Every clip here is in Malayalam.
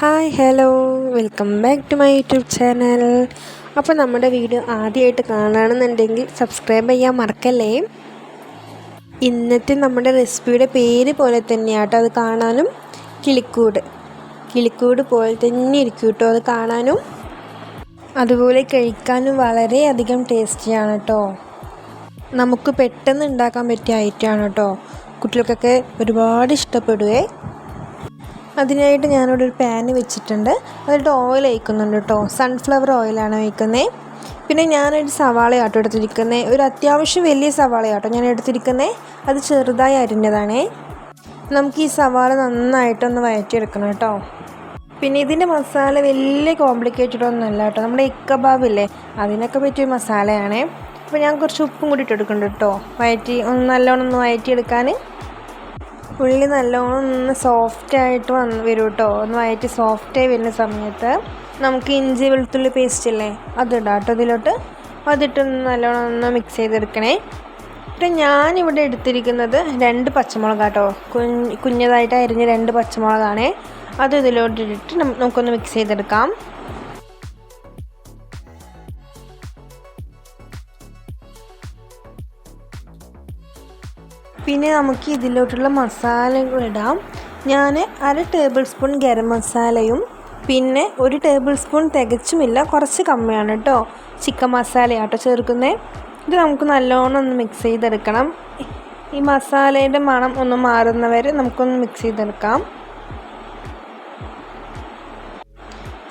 Hi hello welcome back to my YouTube channel അപ്പോൾ നമ്മുടെ വീഡിയോ ആദ്യമായിട്ട് കാണുകയാണെന്നുണ്ടെങ്കിൽ സബ്സ്ക്രൈബ് ചെയ്യാൻ മറക്കല്ലേ? ഇന്നത്തെ നമ്മുടെ റെസിപ്പിയുടെ പേര് പോലെ തന്നെയാട്ടോ അത് കാണാനും. കിളിക്കൂട്. കിളിക്കൂട് പോലെ തന്നെ ഇരിക്കും കേട്ടോ അത് കാണാനും. അതുപോലെ കഴിക്കാനും വളരെയധികം ടേസ്റ്റിയാണ് കേട്ടോ. നമുക്ക് പെട്ടെന്ന് ഉണ്ടാക്കാൻ പറ്റിയ ഐറ്റമാണ് കേട്ടോ. കുട്ടികൾക്കൊക്കെ ഒരുപാട് ഇഷ്ടപ്പെടുവേ. അതിനായിട്ട് ഞാനിവിടെ ഒരു പാന് വെച്ചിട്ടുണ്ട്. അതിലിട്ട് ഓയിൽ ഒഴിക്കുന്നുണ്ട് കേട്ടോ സൺഫ്ലവർ ഓയിലാണ് ഒഴിക്കുന്നത് പിന്നെ ഞാനൊരു സവാള ആട്ടോ എടുത്തിരിക്കുന്നത് ഒരു അത്യാവശ്യം വലിയ സവാള ആട്ടോ ഞാൻ എടുത്തിരിക്കുന്നത് അത് ചെറുതായി അരിഞ്ഞതാണേ. നമുക്ക് ഈ സവാള നന്നായിട്ടൊന്ന് വഴറ്റിയെടുക്കണം കേട്ടോ പിന്നെ ഇതിന്റെ മസാല വലിയ കോംപ്ലിക്കേറ്റഡ് ഒന്നുമല്ല കേട്ടോ നമ്മുടെ ഇക്കബാബില്ലേ അതിനൊക്കെ പറ്റിയ മസാലയാണേ. അപ്പോൾ ഞാൻ കുറച്ച് ഉപ്പും കൂടി ഇട്ടെടുക്കുന്നുണ്ട് കേട്ടോ വയറ്റി ഒന്ന് നല്ലോണം ഒന്ന് വയറ്റിയെടുക്കാൻ ഉള്ളി നല്ലോണം ഒന്ന് സോഫ്റ്റായിട്ട് വന്ന് വരും കേട്ടോ ഒന്ന് വയറ്റി സോഫ്റ്റായി വരുന്ന സമയത്ത് നമുക്ക് ഇഞ്ചി വെളുത്തുള്ളി പേസ്റ്റ് ഇല്ലേ? അതിടാം കേട്ടോ ഇതിലോട്ട് അതിട്ട് നല്ലോണം ഒന്ന് മിക്സ് ചെയ്തെടുക്കണേ. പിന്നെ ഞാനിവിടെ എടുത്തിരിക്കുന്നത് രണ്ട് പച്ചമുളക് കേട്ടോ കുഞ്ഞ് കുഞ്ഞതായിട്ട് അരിഞ്ഞ രണ്ട് പച്ചമുളകാണേ. അത് ഇതിലോട്ട് ഇട്ടിട്ട് നമുക്കൊന്ന് മിക്സ് ചെയ്തെടുക്കാം. പിന്നെ നമുക്ക് ഇതിലോട്ടുള്ള മസാലകൾ ഇടാം. ഞാൻ അര ടേബിൾ സ്പൂൺ ഗരം മസാലയും പിന്നെ ഒരു ടേബിൾ സ്പൂൺ തികച്ചുമില്ല കുറച്ച് കമ്മിയാണ് കേട്ടോ ചിക്കൻ മസാലയാട്ടോ ചേർക്കുന്നത് ഇത് നമുക്ക് നല്ലോണം ഒന്ന് മിക്സ് ചെയ്തെടുക്കണം. ഈ മസാലയുടെ മണം ഒന്ന് മാറുന്നവരെ നമുക്കൊന്ന് മിക്സ് ചെയ്തെടുക്കാം.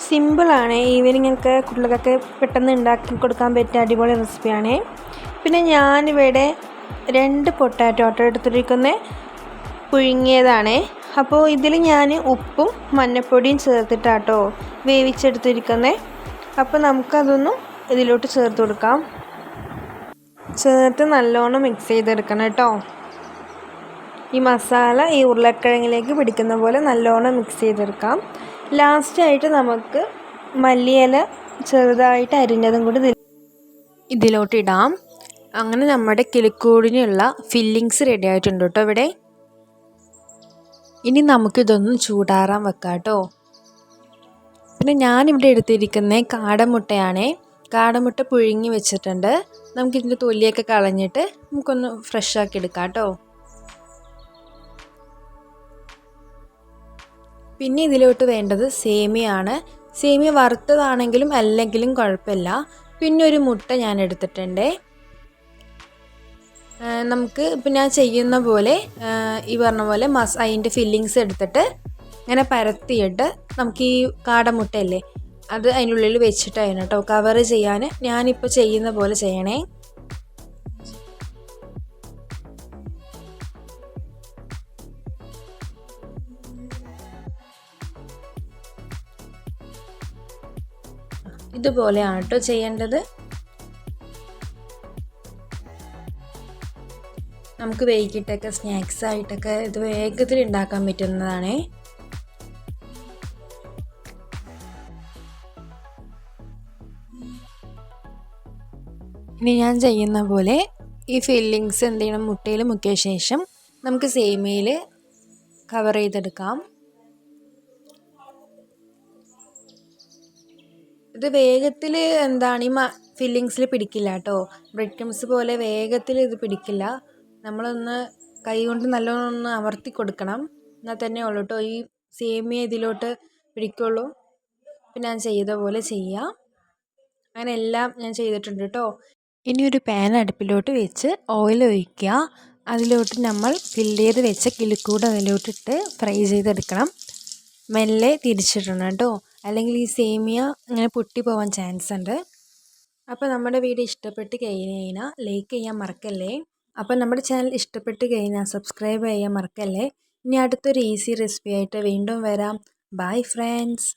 സിമ്പിളാണ്. ഈവനിങ് ഒക്കെ കുട്ടികൾക്കൊക്കെ പെട്ടെന്ന് ഉണ്ടാക്കി കൊടുക്കാൻ പറ്റിയ അടിപൊളി റെസിപ്പിയാണ് പിന്നെ ഞാനിവിടെ രണ്ട് പൊട്ടാറ്റോ ആട്ടോ എടുത്തിരിക്കുന്നത് പുഴുങ്ങിയതാണ്. അപ്പോൾ ഇതിൽ ഞാൻ ഉപ്പും മഞ്ഞൾപ്പൊടിയും ചേർത്തിട്ടാട്ടോ വേവിച്ചെടുത്തിരിക്കുന്നത് അപ്പോൾ നമുക്കതൊന്നും ഇതിലോട്ട് ചേർത്ത് കൊടുക്കാം. ചേർത്ത് നല്ലോണം മിക്സ് ചെയ്തെടുക്കണം കേട്ടോ. ഈ മസാല ഈ ഉരുളക്കിഴങ്ങിലേക്ക് പിടിക്കുന്ന പോലെ നല്ലോണം മിക്സ് ചെയ്തെടുക്കാം. ലാസ്റ്റായിട്ട് നമുക്ക് മല്ലിയില ചെറുതായിട്ട് അരിഞ്ഞതും കൂടി ഇതിലോട്ട് ഇടാം. അങ്ങനെ നമ്മുടെ കിളിക്കൂടിനുള്ള ഫില്ലിങ്സ് റെഡി ആയിട്ടുണ്ട് കേട്ടോ ഇവിടെ. ഇനി നമുക്കിതൊന്നും ചൂടാറാൻ വെക്കാം കേട്ടോ. പിന്നെ ഞാനിവിടെ എടുത്തിരിക്കുന്ന കാടമുട്ടയാണേ. കാടമുട്ട പുഴുങ്ങി വെച്ചിട്ടുണ്ട്. നമുക്കിതിന്റെ തൊലിയൊക്കെ കളഞ്ഞിട്ട് നമുക്കൊന്ന് ഫ്രഷ് ആക്കി എടുക്കാം കേട്ടോ. പിന്നെ ഇതിലോട്ട് വേണ്ടത് സേമിയാണ്. സേമിയ വറുത്തതാണെങ്കിലും അല്ലെങ്കിലും കുഴപ്പമില്ല. പിന്നെ ഒരു മുട്ട ഞാൻ എടുത്തിട്ടുണ്ട്. നമുക്ക് ഇപ്പം ഞാൻ ചെയ്യുന്ന പോലെ ഈ പറഞ്ഞ പോലെ മസ് അതിന്റെ ഫില്ലിങ്സ് എടുത്തിട്ട് ഇങ്ങനെ പരത്തിയിട്ട് നമുക്ക് ഈ കാടമുട്ടയല്ലേ അത് അതിനുള്ളിൽ വെച്ചിട്ടായിരുന്നു കേട്ടോ കവർ ചെയ്യാൻ ഞാനിപ്പോൾ ചെയ്യുന്ന പോലെ ചെയ്യണേ. ഇതുപോലെയാണ് കേട്ടോ ചെയ്യേണ്ടത്. നമുക്ക് വൈകിട്ടൊക്കെ സ്നാക്സ് ആയിട്ടൊക്കെ ഇത് വേഗത്തിൽ ഉണ്ടാക്കാൻ പറ്റുന്നതാണ്. ഇനി ഞാൻ ചെയ്യുന്ന പോലെ ഈ ഫില്ലിങ്സ് എന്ത് ചെയ്യണം? മുട്ടയിൽ മുക്കിയ ശേഷം നമുക്ക് സേമിയയിൽ കവർ ചെയ്തെടുക്കാം. ഇത് വേഗത്തിൽ എന്താണ്? ഈ ഫില്ലിങ്സിൽ പിടിക്കില്ല കേട്ടോ. ബ്രെഡ് ക്രംസ് പോലെ വേഗത്തിൽ ഇത് പിടിക്കില്ല. നമ്മളൊന്ന് കൈ കൊണ്ട് നല്ലോണം ഒന്ന് അമർത്തി കൊടുക്കണം. എന്നാൽ തന്നെ ഉള്ളൂ കേട്ടോ. ഈ സേമിയ ഇതിലോട്ട് പിടിക്കുള്ളൂ. പിന്നെ ഞാൻ ചെയ്ത പോലെ ചെയ്യാം. അങ്ങനെ എല്ലാം ഞാൻ ചെയ്തിട്ടുണ്ട് കേട്ടോ. ഇനി ഒരു പാൻ അടുപ്പിലോട്ട് വെച്ച് ഓയിൽ ഒഴിക്കുക. അതിലോട്ട് നമ്മൾ ഫില്ല് ചെയ്ത് വെച്ച കിളിക്കൂട് അതിലോട്ടിട്ട് ഫ്രൈ ചെയ്തെടുക്കണം. മെല്ലെ തിരിച്ചിടണം കേട്ടോ. അല്ലെങ്കിൽ ഈ സേമിയ ഇങ്ങനെ പൊട്ടി പോകാൻ ചാൻസ് ഉണ്ട്. അപ്പോൾ നമ്മുടെ വീഡിയോ ഇഷ്ടപ്പെട്ട് കഴിഞ്ഞ് കഴിഞ്ഞാൽ ലൈക്ക് ചെയ്യാൻ മറക്കല്ലേ? അപ്പോൾ നമ്മുടെ ചാനൽ ഇഷ്ടപ്പെട്ട് കഴിഞ്ഞാൽ സബ്സ്ക്രൈബ് ചെയ്യാൻ മറക്കല്ലേ. ഇനി അടുത്തൊരു ഈസി റെസിപ്പി ആയിട്ട് വീണ്ടും വരാം. Bye friends.